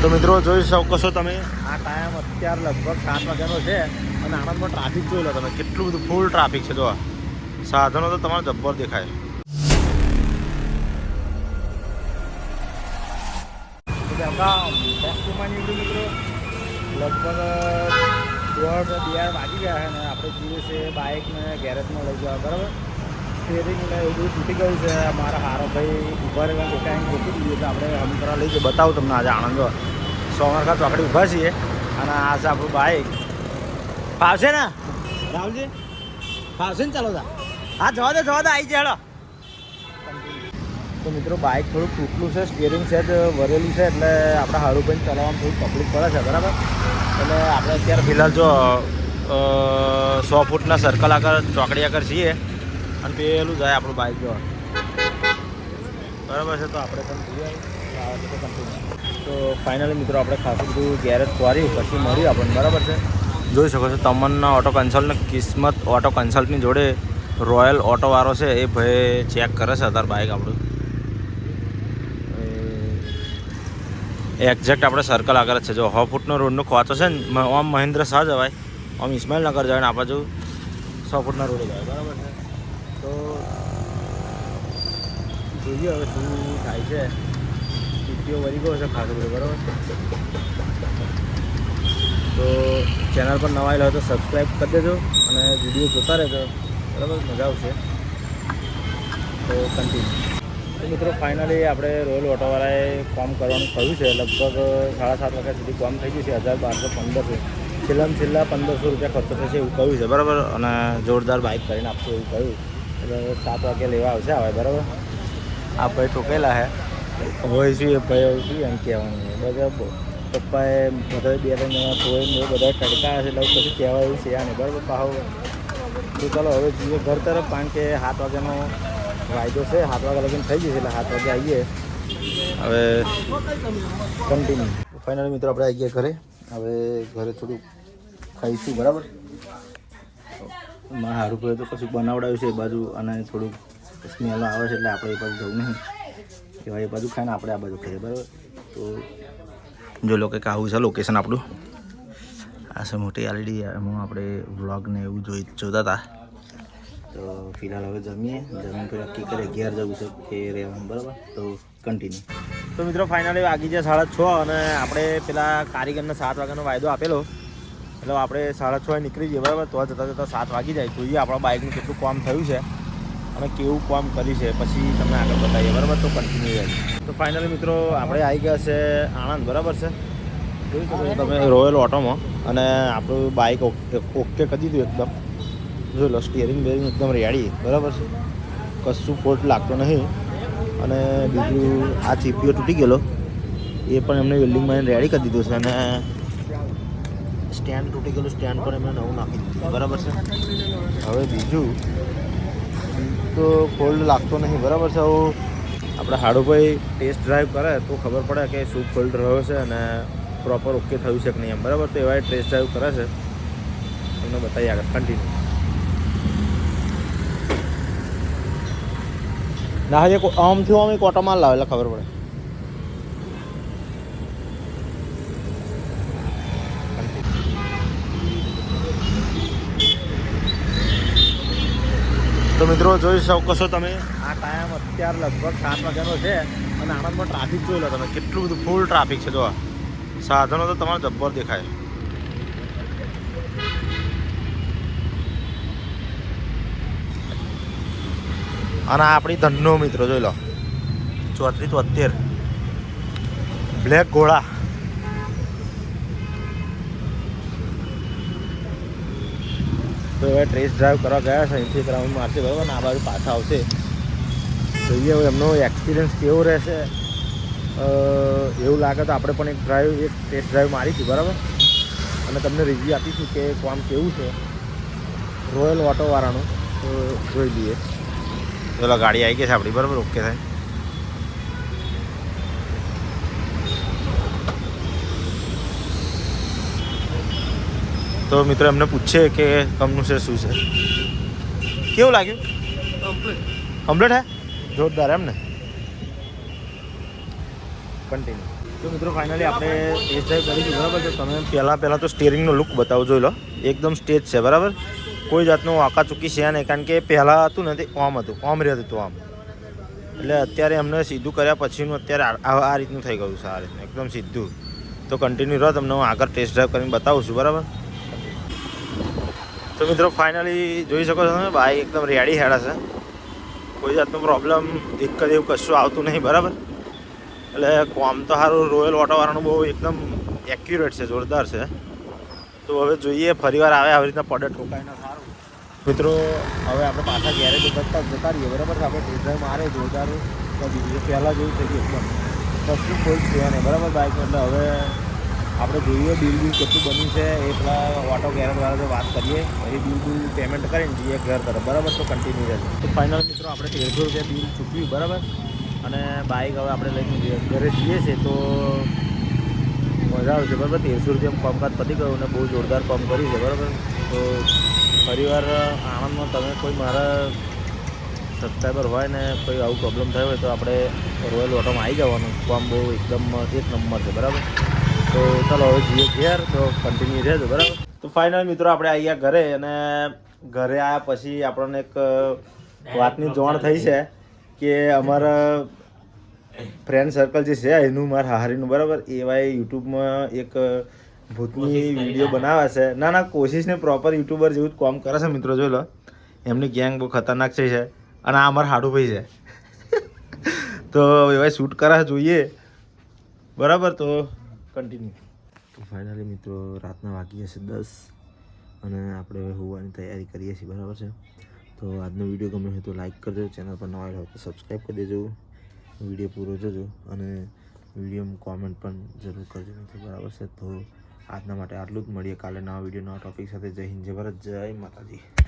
તો મિત્રો જોઈ શકો છો તમે. આ ટાઈમ અત્યારે લગભગ સાત વાગ્યાનો છે અને આણંદમાં ટ્રાફિક જોઈ લો તમે. કેટલું બધું ફૂલ ટ્રાફિક છે, જો સાધનો તો તમારે જબ્બર દેખાય. લગભગ દોઢ બે વાગી ગયા છે ને આપણે જઈએ છે બાઇકને ગેરેજમાં લઈ જવા, બરાબર? સ્ટેરિંગ ને એવું બધું તૂટી ગયું છે. મારા હારો ભાઈ ઊભા રહેવા કોકાઈને ગોતી દીધું આપણે હમકરા લઈ જઈએ. બતાવું તમને આજે આણંદ સોમરખા ચોકડી ઊભા છીએ. અને આ છે આપણું બાઈક ફાવશે ને? રાહુલજી ફાવશે ને ચાલો તા. હા જવા દે જવા દે આવી જાય હેડો. તો મિત્રો બાઇક થોડું તૂટલું છે સ્ટિયરિંગ છે જ વરેલું છે એટલે આપણે હારુભાઈ ચલાવવામાં થોડી તકલીફ પડે છે બરાબર? એટલે આપણે અત્યારે ફિલહાલ જો સો ફૂટના સર્કલ આગળ ચોકડી આગળ છીએ અને પેલું જાય આપણું બાઇક જો બરાબર છે તો આપણે પણ જઈએ. તો ફાઇનલી મિત્રો આપણે ખાસું બધું ગેરેજ કર્યું પછી મળ્યું આપણને, બરાબર છે? જોઈ શકો છો, તમન્ના ઓટો કન્સલ્ટને કિસ્મત ઓટો કન્સલ્ટની જોડે રોયલ ઓટોવાળો છે, એ ભાઈ ચેક કરે છે અત્યારે બાઇક આપણું. એક્ઝેક્ટ આપણે સર્કલ આગળ જ છે. જો સો ફૂટનો રોડનો ખોચો છે ને આમ મહેન્દ્ર શાહ જવાય, આમ ઇસ્માઇલનગર જાય ને આપણે જો સો ફૂટના રોડે જાય બરાબર છે? તો, જોઈએ હવે શું થાય છે. સીટીઓ વધી ગયો છે ખાસ બધું બરાબર? તો ચેનલ પર નવા હોય તો સબસ્ક્રાઈબ કરી દેજો અને વીડિયો જોતા રહેજો. બરાબર? મજા આવશે. તો કન્ટિન્યુ મિત્રો ફાઇનલી આપણે રોયલ ઓટોવાળાએ કામ કરવાનું કહ્યું છે. લગભગ સાડા સાત વાગ્યા સુધી કામ થઈ ગયું છે. હજાર બારસો પંદરસો. છેલ્લામાં છેલ્લા પંદરસો રૂપિયા ખર્ચો થશે એવું કહ્યું છે. બરાબર? અને જોરદાર બાઇક કરીને આપશે એવું કહ્યું. એટલે સાત વાગે લેવા આવશે આવે બરાબર? આ ભાઈ ઠોકેલા હે. હોય છે, એ ભાઈ છે, એમ કહેવાનું બધા બ- પપ્પાએ બધા બે ત્રણ જણા ને બધા ટડકા હશે એટલે પછી કહેવાય એવું છે, આને બરાબર? બરાબર પાહો તો ચાલો, હવે જઈએ. ઘર તરફ, કારણ કે સાત વાગ્યાનો વાયદો છે, સાત વાગ્યા લગીને થઈ જશે, એટલે સાત વાગે આવીએ. હવે કન્ટિન્યુ ફાઇનલી મિત્રો, આપણે આવી ગયા ઘરે. હવે ઘરે થોડુંક ખાઈશું, બરાબર? મારા હારું તો કશું બનાવડાવ્યું છે, એ બાજુ અને થોડુંક સ્મેલ આવે છે, એટલે આપણે એ બાજુ જવું નહીં. કહેવાય એ બાજુ ખાઈને આપણે આ બાજુ ખાઈએ બરાબર? તો જો લોકો કે આવું છે લોકેશન આપણું. આ છે મોટી એલઈડી એમાં આપણે વ્લોગ ને એવું જોઈ જોતા હતા. તો ફિલહાલ હવે જમીએ. જમીન પછી નક્કી કરીએ ઘેર જવું છે કે રહેવાનું બરાબર? તો કન્ટિન્યુ તો મિત્રો ફાઇનલી વાગી જાય સાડા છ અને આપણે પેલા કારીગરને સાત વાગ્યાનો વાયદો આપેલો. એટલે આપણે સાડા છ નીકળી જઈએ બરાબર? તો જતાં જતાં સાત વાગી જાય. જોઈએ આપણા બાઇકનું કેટલું કામ થયું છે. અને કેવું કામ કરી છે, પછી તમને આગળ બતાવીએ. બરાબર? તો કન્ટિન્યુ જાય તો ફાઇનલી મિત્રો, આપણે આવી ગયા છે આણંદ, બરાબર છે? તમે રોયલ ઓટોમાં અને આપણું બાઇક ઓકે કરી દીધું એકદમ. જોઈ લો સ્ટિયરિંગ બેરિંગ એકદમ રેડી બરાબર છે? કશું ફોલ્ટ લાગતો નહીં. અને બીજું આ ચીપીઓ તૂટી ગયેલો. એ પણ એમને વેલ્ડિંગમાં રેડી કરી દીધું છે અને સ્ટેન્ડ તૂટી ગયેલું સ્ટેન્ડ પણ એમને નવું નાખી દીધું બરાબર છે? હવે બીજું તો ફોલ્ડ લાગતો નહીં, બરાબર છે? હવે આપણે હાડુભાઈ ટેસ્ટ ડ્રાઈવ કરે તો ખબર પડે કે શું ફોલ્ડ રહ્યો છે અને પ્રોપર ઓકે થયું છે કે નહીં એમ. બરાબર? તો એવા ટેસ્ટ ડ્રાઈવ કરે છે. તમને બતાવીએ આગળ. કન્ટિન્યુ ના, હજી આમથી આમ એક ઓટો માલ લાવે એટલે ખબર પડે. મિત્રો, જોઈ શકો છો તમે. આ ટાઈમ અત્યારે લગભગ સાત વાગ્યાનો છે અને આણંદમાં ટ્રાફિક જોઈ લો તમે. કેટલું બધું ફૂલ ટ્રાફિક છે, જો સાધનો તો તમારે જબ્બર દેખાય. અને આપણી ધનનો મિત્રો, જોઈ લો. ચોત્રીસ તોતેર બ્લેક ઘોડા તો હવે ટ્રેસ ડ્રાઈવ કરવા ગયા છે, અહીંથી રાઉન્ડ મારશે, બરાબર? ને આ બાજુ પાછા આવશે. જોઈએ હવે એમનો એક્સપિરિયન્સ કેવો રહેશે? એવું લાગે તો આપણે પણ એક ડ્રાઈવ એક ટેસ્ટ ડ્રાઈવ મારીશું, બરાબર? અને તમને રિવ્યૂ આપીશું કે કામ કેવું છે. રોયલ ઓટોવાળાનું તો જોઈ લઈએ. ચલો ગાડી આવી ગઈ છે આપણી, બરાબર? ઓકે થાય. તો મિત્રો એમને પૂછે કે કમનું છે, શું છે? કેવું લાગ્યું? કમ્પ્લીટ હે? જોરદાર એમ ને કન્ટિન્યુ તો મિત્રો ફાઇનલી આપણે ટેસ્ટ ડ્રાઈવ કરીશું, બરાબર? તો તમે પહેલાં પહેલાં તો સ્ટિયરિંગનો લુક બતાવો, જોઈ લો. એકદમ સ્ટેજ છે, બરાબર? કોઈ જાતનું આકાચૂકી છે નહીં, કારણ કે પહેલાં હતું ને તે ઓમ હતું, ઓમ રહેતું હતું આમ. એટલે અત્યારે એમને સીધું કર્યા પછીનું અત્યારે આ રીતનું થઈ ગયું છે, આ રીતનું. એકદમ સીધું. તો કન્ટિન્યુ રહો, તમને હું આગળ ટેસ્ટ ડ્રાઈવ કરીને બતાવું છું, બરાબર? તો મિત્રો ફાઇનલી જોઈ શકો છો તમે બાઈક એકદમ રેડી હેડા છે કોઈ જાતનું પ્રોબ્લેમ દિક્કત એવું કશું આવતું નહીં, બરાબર? એટલે કોમ તો સારું રોયલ ઓટોવાળાનું બહુ એકદમ એક્યુરેટ છે, જોરદાર છે. તો હવે જોઈએ ફરીવાર આવે આવી રીતના પડે ઠોકાય ના સારું. મિત્રો, હવે આપણે પાછા ગેરેજ જતા જતા રહીએ, બરાબર? આપણે ટેસ્ટ મારે જોરદાર. કરી પહેલાં જોયું થઈ ગયું, એકદમ. કશું કોઈ છે નહીં, બરાબર બાઇક એટલે હવે આપણે જોઈએ બિલ બિલ કેટલું બન્યું છે એ પેલા ઓટો ગેરેજ વાળા વાત કરીએ, પછી બિલ બિલ પેમેન્ટ કરીને જઈએ ઘર તરફ. બરાબર? તો કન્ટિન્યુ રહેશે. તો ફાઇનલ મિત્રો, આપણે તેરસો રૂપિયા બિલ ચૂકવ્યું, બરાબર? અને બાઇક હવે આપણે લઈને ઘરે જઈએ છીએ તો મજા આવશે, બરાબર? તેરસો રૂપિયા કામકાજ પતી ગયું અને બહુ જોરદાર કામ કર્યું છે, બરાબર? તો ફરીવાર આણંદમાં તમે કોઈ મારા સબસ્ક્રાઈબર હોય ને કોઈ આવું પ્રોબ્લેમ થયો હોય તો આપણે રોયલ ઓટોમાં આવી જવાનું. કામ બહુ એકદમ એક નંબર છે, બરાબર? તો ચાલો હવે જઈએ ઘેર તો કન્ટિન્યુ રહેજો બરાબર? તો ફાઇનલ મિત્રો આપણે આવ્યા ઘરે અને ઘરે આવ્યા પછી આપણને એક વાતની જાણ થઈ છે. કે અમારા ફ્રેન્ડ સર્કલ જે છે એનું મારા હારીનું બરાબર? એવાય યુટ્યુબમાં એક ભૂતની વીડિયો બનાવે છે. ના ના કોશિશને પ્રોપર યુટ્યુબર જેવું જ કામ કરે છે મિત્રો જોઈ લો. એમની ગેંગ બહુ ખતરનાક છે છે. અને આ અમારા હાડુભાઈ છે. તો એવાય શૂટ કરા જોઈએ. બરાબર તો કન્ટિન્યુ તો ફાઇનલી મિત્રો, રાતના વાગી જશે દસ અને આપણે હવે હોવાની તૈયારી કરીએ છીએ, બરાબર છે? તો આજનો વીડિયો ગમે હોય તો લાઇક કરજો, ચેનલ પર નવા હોય તો સબસ્ક્રાઈબ કરી દેજો, વીડિયો પૂરો જોજો અને વીડિયો કોમેન્ટ પણ જરૂર કરજો મિત્રો, બરાબર છે? તો આજના માટે આટલું જ. મળીએ કાલે નવા વીડિયો, નવા ટોપિક સાથે. જય હિન્દ, જય ભારત, જય માતાજી.